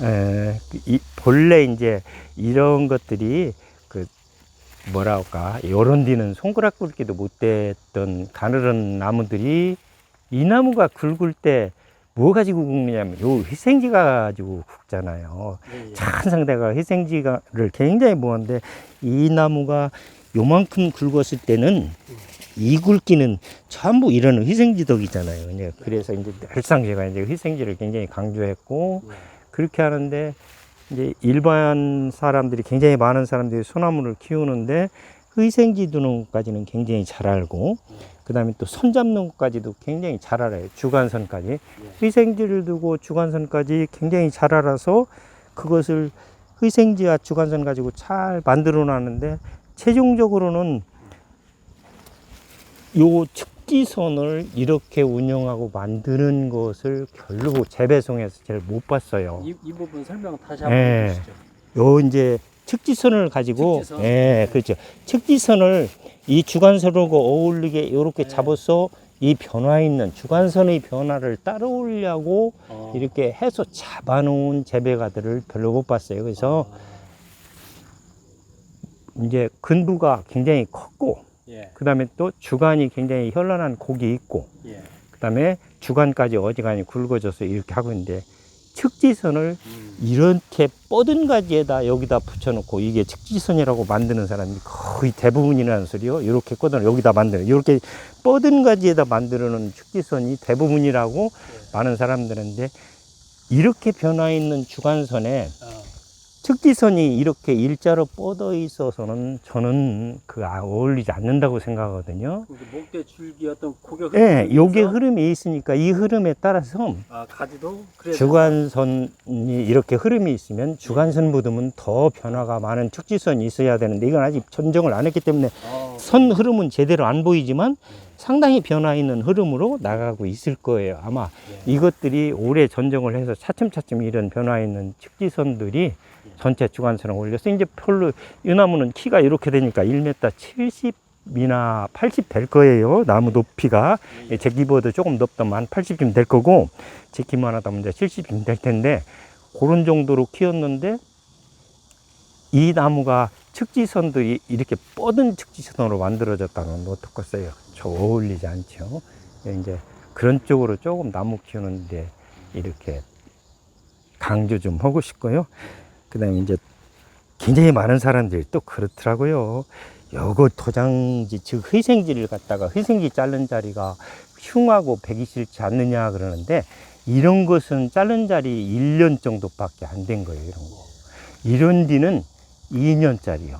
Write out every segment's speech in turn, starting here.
에, 이, 본래 이제 이런 것들이 그 뭐라 할까 요런 데는 손가락 굵기도 못 됐던 가늘은 나무들이 이 나무가 굵을 때 뭐 가지고 굵느냐면 요 희생지 가지고 굵잖아요. 예, 예. 찬상대가 희생지가를 굉장히 모았는데 이 나무가 요만큼 굵었을 때는 이 굵기는 전부 이런 희생지덕이잖아요. 그래서 이제 늘상 제가 이제 희생지를 굉장히 강조했고 예. 그렇게 하는데 이제 일반 사람들이 굉장히 많은 사람들이 소나무를 키우는데 희생지 두는 것까지는 굉장히 잘 알고 그다음에 또 선 잡는 것까지도 굉장히 잘 알아요. 주관선까지 희생지를 두고 주관선까지 굉장히 잘 알아서 그것을 희생지와 주관선 가지고 잘 만들어 놨는데 최종적으로는 요 측 지선을 이렇게 운영하고 만드는 것을 별로 재배송에서 잘 못 봤어요. 이, 이 부분 설명 다시 예. 한번 해주시죠. 요 이제 측지선을 가지고 측지선? 예 그렇죠 측지선을 이 주관선하고 어울리게 이렇게 네. 잡아서 이 변화 있는 주관선의 변화를 따라오려고 어. 이렇게 해서 잡아놓은 재배가들을 별로 못 봤어요 그래서 아, 이제 근부가 굉장히 컸고 예. 그 다음에 또 주관이 굉장히 현란한 곡이 있고 예. 그 다음에 주관까지 어지간히 굵어져서 이렇게 하고 있는데 측지선을 음. 이렇게 뻗은 가지에다 여기다 붙여놓고 이게 측지선이라고 만드는 사람이 거의 대부분이라는 소리요. 이렇게 꽂아 여기다 만드는 이렇게 뻗은 가지에다 만들어놓은 측지선이 대부분이라고 많은 사람들인데 이렇게 변화 있는 주관선에 어. 측지선이 이렇게 일자로 뻗어 있어서는 저는 그 아, 어울리지 않는다고 생각하거든요. 그 목대 줄기 어떤 고개 예, 흐름이 요게 흐름이 있으니까 이 흐름에 따라서 아 가지도 그래서 주관선이 이렇게 흐름이 있으면 주관선보다는 더 변화가 많은 축지선이 있어야 되는데 이건 아직 전정을 안 했기 때문에 어, 선 흐름은 제대로 안 보이지만 상당히 변화 있는 흐름으로 나가고 있을 거예요. 아마 예. 이것들이 오래 전정을 해서 차츰차츰 이런 변화 있는 축지선들이 전체 주관선을 올려서 이제 별로 이 나무는 키가 이렇게 되니까 1m 70이나 80 될 거예요. 나무 높이가 예, 제 키보다 조금 높다면 한 80쯤 될 거고 제 키만 하다 보면 70쯤 될 텐데 그런 정도로 키웠는데 이 나무가 측지선들이 이렇게 뻗은 측지선으로 만들어졌다는 어떻겠어요? 저 어울리지 않죠. 예, 이제 그런 쪽으로 조금 나무 키우는데 이렇게 강조 좀 하고 싶고요. 그 다음에 이제 굉장히 많은 사람들이 또 그렇더라고요. 요거 도장지, 즉 희생지를 갖다가 희생지 자른 자리가 흉하고 배기 싫지 않느냐 그러는데 이런 것은 자른 자리 1년 정도밖에 안 된 거예요, 이런 거. 이런 뒤는 2년짜리요.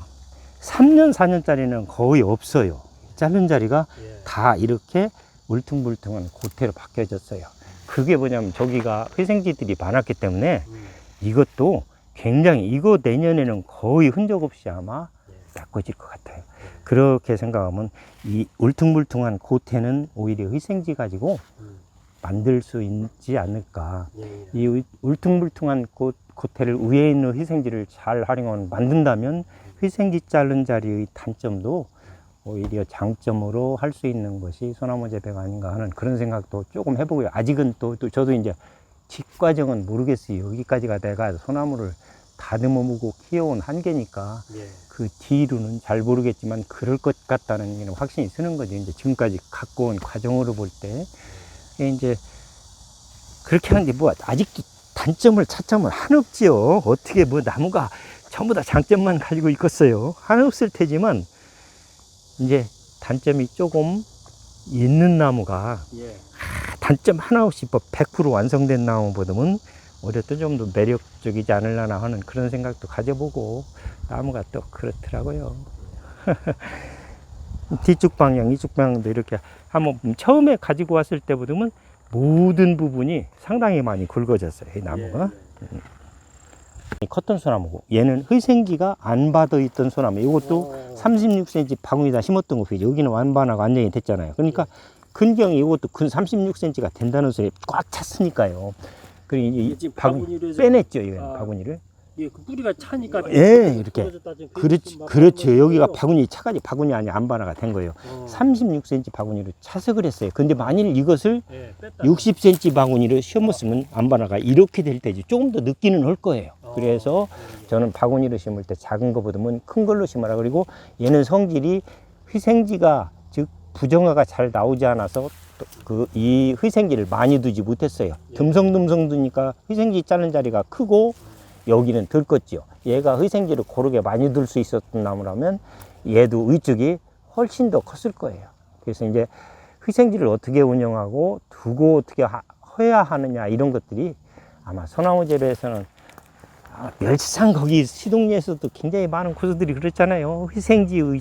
3년, 4년짜리는 거의 없어요. 자른 자리가 예. 다 이렇게 울퉁불퉁한 고태로 바뀌어졌어요. 그게 뭐냐면 저기가 회생지들이 많았기 때문에 음. 이것도 굉장히 이거 내년에는 거의 흔적 없이 아마 바꿔질 것 같아요. 그렇게 생각하면 이 울퉁불퉁한 고태는 오히려 희생지 가지고 음. 만들 수 있지 않을까. 예, 예. 이 울- 울퉁불퉁한 고, 고태를 위에 있는 희생지를 잘 활용하면 만든다면 희생지 자른 자리의 단점도 오히려 장점으로 할 수 있는 것이 소나무 재배가 아닌가 하는 그런 생각도 조금 해보고요. 아직은 또, 또 저도 이제 뒷과정은 모르겠어요. 여기까지가 내가 소나무를 다듬어 보고 키워온 한계니까 예. 그 뒤로는 잘 모르겠지만 그럴 것 같다는 게 확신이 드는 거죠. 이제 지금까지 갖고 온 과정으로 볼 때. 이제 그렇게 하는데 뭐 아직도 단점을 찾자면 한없지요. 어떻게 뭐 나무가 전부 다 장점만 가지고 있겠어요. 한없을 테지만 이제 단점이 조금 있는 나무가 예. 단점 하나 없이 뭐100% 완성된 나무보다는 오히려 또 좀 더 매력적이지 않을라나 하는 그런 생각도 가져보고 나무가 또 그렇더라고요. 뒤쪽 방향, 이쪽 방향도 이렇게 한번 처음에 가지고 왔을 때보다는 모든 부분이 상당히 많이 굵어졌어요. 이 나무가. 예, 이 커튼 소나무고 얘는 희생기가 안 받아 있던 소나무. 이것도 오. 36cm 바구니다 심었던 거죠. 여기는 완반화가 완전히 됐잖아요. 그러니까 근경이 이것도 근 36cm가 된다는 소리 꽉 찼으니까요. 그리고 이게 이 지금 바구, 바구니로 해서- 빼냈죠, 이건 아. 바구니를. 예, 그 뿌리가 차니까 예, 이렇게. 그렇지, 막 그렇죠. 여기가? 바구니 차가지 바구니 아니 안바나가 된 거예요. 어, 36cm 바구니로 차석을 했어요. 근데 만일 이것을 예, 뺐다. 60cm 바구니로 심었으면 안바나가 이렇게 될 때지 조금 더 늦기는 할 거예요. 어, 그래서 저는 바구니로 심을 때 작은 거보다는 큰 걸로 심어라. 그리고 얘는 성질이 희생지가 즉 부정화가 잘 나오지 않아서 그 이 희생지를 많이 두지 못했어요. 예. 듬성듬성 두니까 희생지 짜는 자리가 크고 여기는 덜 컸지요. 얘가 희생지를 고르게 많이 둘수 있었던 나무라면 얘도 위쪽이 훨씬 더 컸을 거예요. 그래서 이제 희생지를 어떻게 운영하고 두고 어떻게 하, 해야 하느냐 이런 것들이 아마 소나무 재배에서는 아, 멸치산 거기 시동리에서도 굉장히 많은 고수들이 그랬잖아요. 희생지의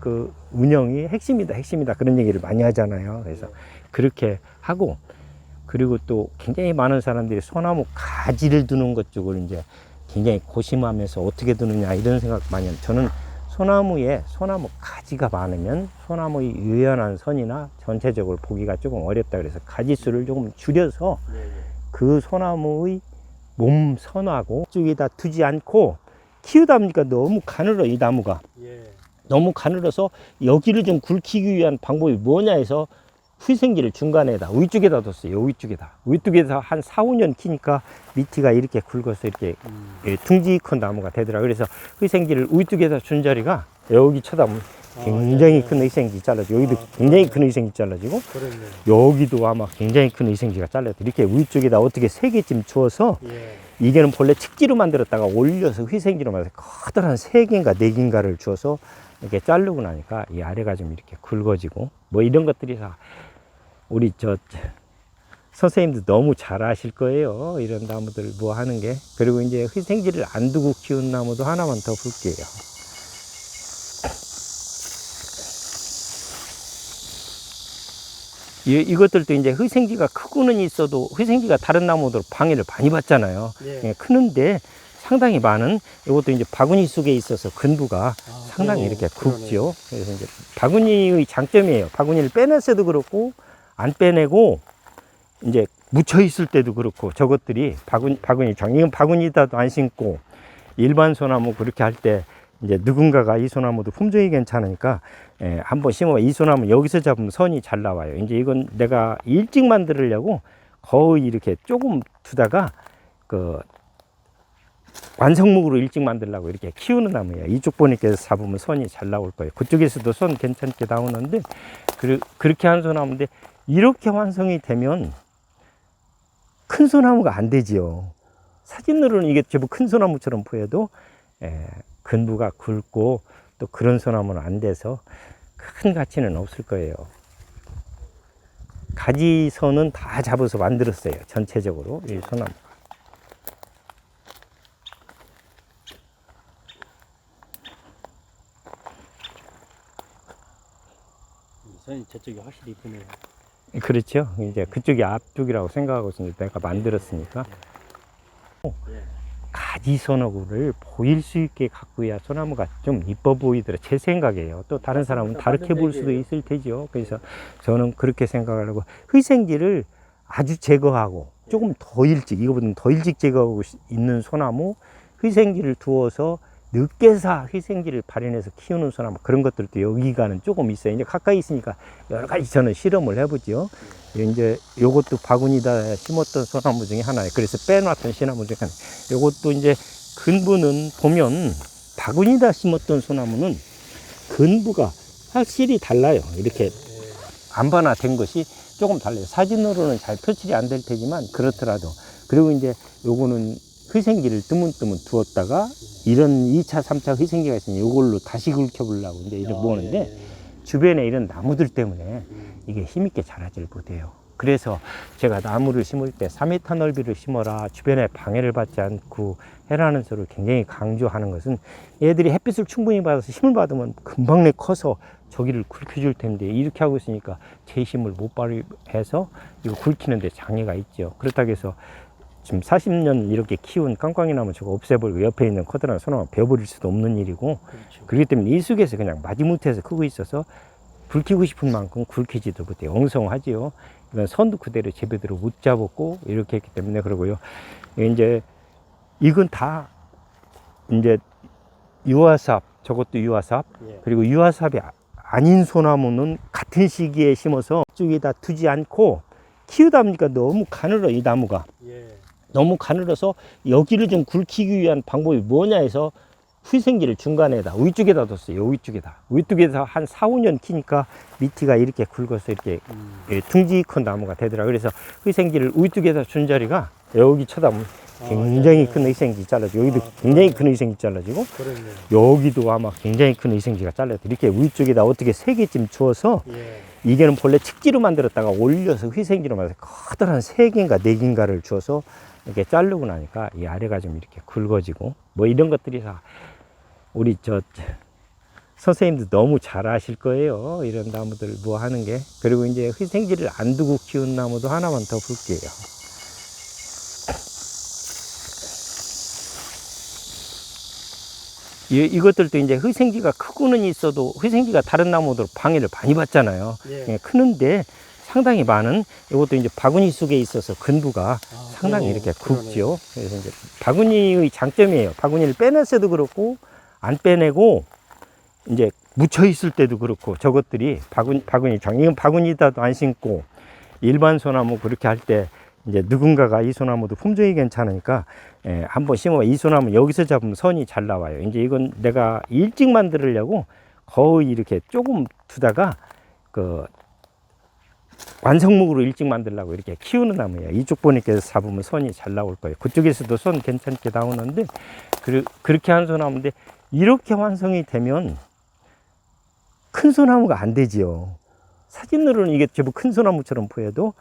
그 운영이 핵심이다, 핵심이다 그런 얘기를 많이 하잖아요. 그래서 그렇게 하고 그리고 또 굉장히 많은 사람들이 소나무 가지를 두는 것 쪽을 이제 굉장히 고심하면서 어떻게 두느냐 이런 생각 많이 합니다. 저는 소나무에 소나무 가지가 많으면 소나무의 유연한 선이나 전체적으로 보기가 조금 어렵다 그래서 가지 수를 조금 줄여서 예, 예. 그 소나무의 몸 선하고 쪽에다 두지 않고 키우다 보니까 너무 가늘어 이 나무가 예. 너무 가늘어서 여기를 좀 굵히기 위한 방법이 뭐냐 해서 후생지를 중간에다 위쪽에다 뒀어요 위쪽에다 위쪽에다 한 4, 5년 키니까 밑이가 이렇게 굵어서 이렇게 음. 예, 둥지 큰 나무가 되더라 그래서 희생지를 위쪽에다 준 자리가 여기 쳐다보면 굉장히 예, 예. 큰 희생지 잘라지고 여기도 아, 굉장히. 큰 희생지 잘라지고. 여기도 아마 굉장히 큰 희생지가 잘라져 이렇게 위쪽에다 어떻게 세 개쯤 주어서 예. 이게는 본래 측지로 만들었다가 올려서 희생지로 만들어서 커다란 세 개인가 네 개인가를 주어서 이렇게 자르고 나니까 이 아래가 좀 이렇게 굵어지고 뭐 이런 것들이 다 우리 저 선생님도 너무 잘 아실 거예요. 이런 나무들 뭐 하는 게. 그리고 이제 희생지를 안 두고 키운 나무도 하나만 더 볼게요. 이, 이것들도 이제 희생지가 크고는 있어도 희생지가 다른 나무들 방해를 많이 받잖아요. 예. 예, 크는데 상당히 많은 이것도 이제 바구니 속에 있어서 근부가 아, 상당히 그러네. 이렇게. 굵죠. 그래서 이제 바구니의 장점이에요. 바구니를 빼냈어도 그렇고 안 빼내고 이제 묻혀 있을 때도 그렇고 저것들이 바구니 바구니 장 이건 바구니다도 안 심고 일반 소나무 그렇게 할 때 이제 누군가가 이 소나무도 품종이 괜찮으니까 예, 한번 심어봐. 이 소나무 여기서 잡으면 선이 잘 나와요. 이제 이건 내가 일찍 만들려고 거의 이렇게 조금 두다가 그 완성목으로 일찍 만들려고 이렇게 키우는 나무예요. 이쪽 보니까 잡으면 선이 잘 나올 거예요. 그쪽에서도 선 괜찮게 나오는데 그, 그렇게 한 소나무인데 이렇게 완성이 되면 큰 소나무가 안 되지요. 사진으로는 이게 제법 큰 소나무처럼 보여도 에, 근부가 굵고 또 그런 소나무는 안 돼서 큰 가치는 없을 거예요. 가지선은 다 잡아서 만들었어요. 전체적으로 이 소나무. 선생님 저쪽이 확실히 이쁘네요. 그렇죠. 이제 그쪽이 앞쪽이라고 생각하고 있으니까 내가 만들었으니까. 예. 가지선어구를 보일 수 있게 갖고 해야 소나무가 좀 이뻐 보이더라. 제 생각이에요. 또 다른 사람은. 다르게 볼 수도. 있을 테죠. 그래서 저는 그렇게 생각하려고 희생지를 아주 제거하고 조금 더 일찍, 이거보다 더 일찍 제거하고 시- 있는 소나무, 희생지를 두어서 늦게 사 희생지를 발현해서 키우는 소나무 그런 것들도 여기가는 조금 있어요. 이제 가까이 있으니까 여러 가지 저는 실험을 해보죠. 이제 요것도 바구니다 심었던 소나무 중에 하나예요. 그래서 빼놨던 소나무 중에 하나. 요것도 이제 근부는 보면 바구니다 심었던 소나무는 근부가 확실히 달라요. 이렇게 안반화된 것이 조금 달라요. 사진으로는 잘 표출이 안 될 테지만 그렇더라도 그리고 이제 요거는 희생기를 뜨문뜨문 두었다가 이런 2차, 3차 희생기가 있으면 요걸로 다시 굵혀보려고 이제 이렇게 아, 모으는데 예, 예. 주변에 이런 나무들 때문에 음. 이게 힘있게 자라질 못해요. 그래서 제가 나무를 심을 때 3m 넓이를 심어라 주변에 방해를 받지 않고 해라는 소를 굉장히 강조하는 것은 얘들이 햇빛을 충분히 받아서 힘을 받으면 금방 내 커서 저기를 굵혀줄 텐데 이렇게 하고 있으니까 제 힘을 못 발휘해서 이거 굵히는데 장애가 있죠. 그렇다고 해서 지금 40년 이렇게 키운 깡꽝이 나무 저거 없애버리고 옆에 있는 커다란 소나무 베어버릴 수도 없는 일이고 그렇죠. 그렇기 때문에 이 속에서 그냥 마지못해서 크고 있어서 굵히고 싶은 만큼 굵히지도 못해요. 엉성하지요. 이건 선도 그대로 제대로 못 잡았고 이렇게 했기 때문에 그러고요. 이제 이건 다 이제 유화삽, 저것도 유화삽, 예. 그리고 유화삽이 아- 아닌 소나무는 같은 시기에 심어서 쪽에다 두지 않고 키우다 보니까 너무 가늘어 이 나무가 예. 너무 가늘어서 여기를 좀 굵히기 위한 방법이 뭐냐 해서 후생지를 중간에다 위쪽에다 뒀어요 요 위쪽에다 위쪽에서 한 4, 5년 키니까 밑이가 이렇게 굵어서 이렇게 음. 예, 둥지 큰 나무가 되더라 그래서 후생지를 위쪽에다 준 자리가 여기 쳐다보면 아, 굉장히 예. 큰 의생지 잘라지고 여기도 아, 굉장히. 큰 의생지 잘라지고 그렇네. 여기도 아마 굉장히 큰 의생지가 잘라져 이렇게 위쪽에다 어떻게 세 개쯤 주어서 예. 이게는 본래 측지로 만들었다가 올려서 회생지로 만들어서 커다란 세 개인가 네 개인가를 주어서 이렇게 자르고 나니까 이 아래가 좀 이렇게 굵어지고 뭐 이런 것들이 다 우리 저 선생님도 너무 잘 아실 거예요 이런 나무들 뭐 하는 게 그리고 이제 회생지를 안 두고 키운 나무도 하나만 더 볼게요 이, 이것들도 이제 회생지가 크고는 있어도 회생지가 다른 나무들 방해를 많이 받잖아요. 예. 예, 크는데 상당히 많은 이것도 이제 바구니 속에 있어서 근부가 아, 상당히 그러네. 이렇게. 굵죠. 그래서 이제 바구니의 장점이에요. 바구니를 빼냈어도 그렇고 안 빼내고 이제 묻혀 있을 때도 그렇고 저것들이 바구니 바구니 장 이건 바구니다도 안 심고 일반 소나무 그렇게 할 때 이제 누군가가 이 소나무도 품종이 괜찮으니까 예, 한번 심어 이 소나무 여기서 잡으면 선이 잘 나와요. 이제 이건 내가 일찍 만들려고 거의 이렇게 조금 두다가 그 완성목으로 일찍 만들려고 이렇게 키우는 나무예요. 이쪽 보니까 잡으면 선이 잘 나올 거예요. 그쪽에서도 선 괜찮게 나오는데 그, 그렇게 한 소나무인데 이렇게 완성이 되면 큰 소나무가 안 되지요. 사진으로는 이게 제법 큰 소나무처럼 보여도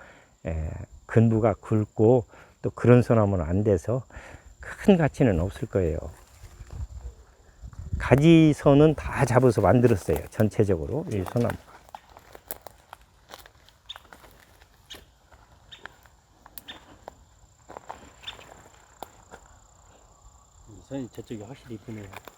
에, 근부가 굵고 또 그런 소나무는 안 돼서 큰 가치는 없을 거예요. 가지선은 다 잡아서 만들었어요. 전체적으로 이 소나무. 이 선이 저쪽이 확실히 이쁘네요.